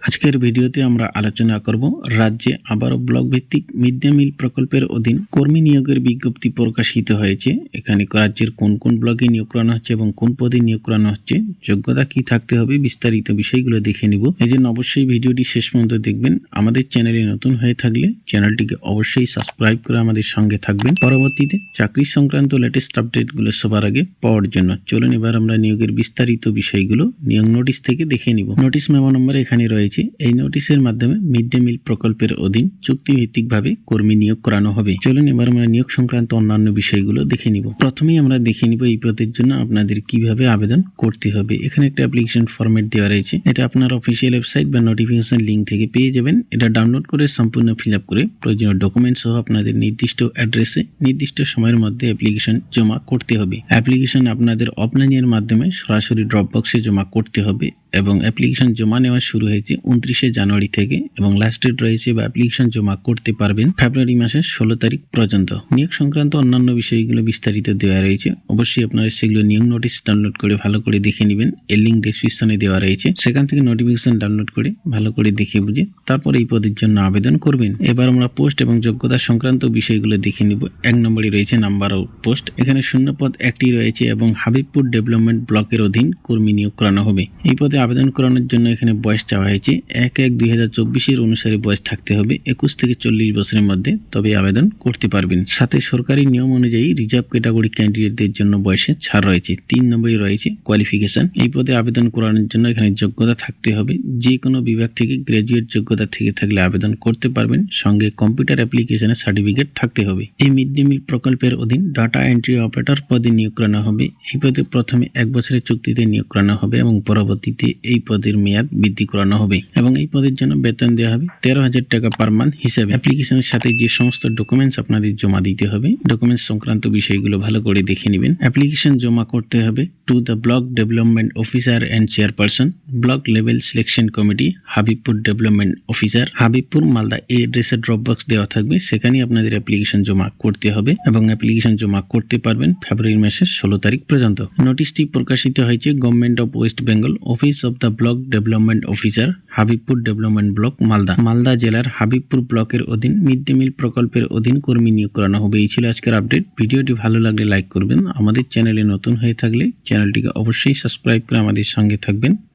আজকের ভিডিওতে আমরা আলোচনা করব রাজ্যে আবারও ব্লক ভিত্তিক মিড ডে মিল প্রকল্পের অধীন কর্মী নিয়োগের বিজ্ঞপ্তি প্রকাশিত হয়েছে। এখানে রাজ্যের কোন কোন ব্লকে নিয়োগ করানো হচ্ছে এবং কোন পদে নিয়োগ করানো হচ্ছে, যোগ্যতা কি থাকতে হবে বিস্তারিত বিষয়গুলো দেখে নিব। এই জন্য অবশ্যই ভিডিওটি শেষ পর্যন্ত দেখবেন। আমাদের চ্যানেলে নতুন হয়ে থাকলে চ্যানেলটিকে অবশ্যই সাবস্ক্রাইব করে আমাদের সঙ্গে থাকবেন। পরবর্তীতে চাকরি সংক্রান্ত লেটেস্ট আপডেটগুলো সবার আগে পাওয়ার জন্য চলুন এবার আমরা নিয়োগের বিস্তারিত বিষয়গুলো নিয়োগ নোটিশ থেকে দেখে নিব। নোটিশ মেমো নম্বর এখানে রয়েছে। এই নোটিশের মাধ্যমে মিড ডে মিল প্রকল্পের অধীন চুক্তিভিত্তিকভাবে কর্মী নিয়োগ করানো হবে। চলুন এবার আমরা নিয়োগ সংক্রান্ত অন্যান্য বিষয়গুলো দেখে নিব। প্রথমেই আমরা দেখে নিব এই পদের জন্য আপনাদের কীভাবে আবেদন করতে হবে। এখানে একটা অ্যাপ্লিকেশন ফরম্যাট দেওয়া রয়েছে। এটা আপনার অফিসিয়াল ওয়েবসাইট বা নোটিফিকেশন লিঙ্ক থেকে পেয়ে যাবেন। এটা ডাউনলোড করে সম্পূর্ণ ফিল করে প্রয়োজনীয় ডকুমেন্ট সহ আপনাদের নির্দিষ্ট অ্যাড্রেসে নির্দিষ্ট সময়ের মধ্যে অ্যাপ্লিকেশন জমা করতে হবে। অ্যাপ্লিকেশন আপনাদের অফলাইনের মাধ্যমে সরাসরি ড্রপ বক্সে জমা করতে হবে। এবং অ্যাপ্লিকেশন জমা নেওয়া শুরু হয়েছে উনত্রিশে জানুয়ারি থেকে এবং লাস্ট ডেট রয়েছে বা অ্যাপ্লিকেশন জমা করতে পারবেন ফেব্রুয়ারি মাসের ষোলো তারিখ পর্যন্ত। নিয়োগ সংক্রান্ত অন্যান্য বিষয়গুলো বিস্তারিত দেওয়া রয়েছে। অবশ্যই আপনারা সেগুলো নিয়োগ নোটিশ ডাউনলোড করে ভালো করে দেখে নেবেন। এর লিঙ্ক ডিসক্রিপশনে দেওয়া রয়েছে। সেখান থেকে নোটিফিকেশন ডাউনলোড করে ভালো করে দেখে বুঝে তারপর এই পদের জন্য আবেদন করবেন। এবার আমরা পোস্ট এবং যোগ্যতা সংক্রান্ত বিষয়গুলো দেখে নিব। এক নম্বরে রয়েছে নাম্বার অফ পোস্ট এখানে শূন্য পদ একটি রয়েছে এবং হাবিবপুর ডেভেলপমেন্ট ব্লকের অধীন কর্মী নিয়োগ করানো হবে। এই পদে আবেদন করানোর জন্য এখানে বয়স চাওয়া হয়েছে। এক এক দুই হাজার চব্বিশের অনুসারে বয়স থাকতে হবে। একুশ থেকে চল্লিশ বছরের মধ্যে তবে আবেদন করতে পারবেন। সাথে সরকারি নিয়ম অনুযায়ী রিজার্ভ ক্যাটাগরি ক্যান্ডিডেটদের জন্য বয়সে ছাড় রয়েছে। তিন নম্বরে রয়েছে কোয়ালিফিকেশন। এই পদে আবেদন করানোর জন্য এখানে যোগ্যতা থাকতে হবে। যে কোনো বিভাগ থেকে গ্র্যাজুয়েট যোগ্যতা থেকে থাকলে আবেদন করতে পারবেন। সঙ্গে কম্পিউটার অ্যাপ্লিকেশনের সার্টিফিকেট থাকতে হবে। এই মিড ডে মিল প্রকল্পের অধীন ডাটা এন্ট্রি অপারেটর পদে নিয়োগ করানো হবে। এই পদে প্রথমে এক বছরের চুক্তিতে নিয়োগ করানো হবে এবং পরবর্তীতে এই পদের মেয়াদ বৃদ্ধি করানো হবে এবং এই পদের জন্য বেতন দেওয়া হবে তেরো হাজার টাকা পার মান্থ হিসাবে। অ্যাপ্লিকেশনের সাথে যে সমস্ত ডকুমেন্টস আপনাদের জমা দিতে হবে ডকুমেন্টস সংক্রান্ত বিষয়গুলো ভালো করে দেখে নেবেন। অ্যাপ্লিকেশন জমা করতে হবে to the block development officer and chairperson block level selection committee, Habibpur development officer, Habibpur Malda এই অ্যাড্রেসে ড্রপ বক্স দেওয়া থাকবে। সেখানে আপনাদের অ্যাপ্লিকেশন জমা করতে হবে এবং অ্যাপ্লিকেশন জমা করতে পারবেন ফেব্রুয়ারি মাসের ষোলো তারিখ পর্যন্ত। নোটিশটি প্রকাশিত হয়েছে government of West Bengal office of the block development officer Habibpur development block, Malda. Malda জেলার হাবিবপুর ব্লকের অধীন মিড ডে মিল প্রকল্পের অধীন কর্মী নিয়োগ করানো হবে। এই ছিল আজকের আপডেট ভিডিওটি ভালো লাগলে লাইক করবেন। আমাদের চ্যানেলে নতুন হয়ে থাকলে চ্যানেলটিকে অবশ্যই সাবস্ক্রাইব করে আমাদের সঙ্গে থাকবেন।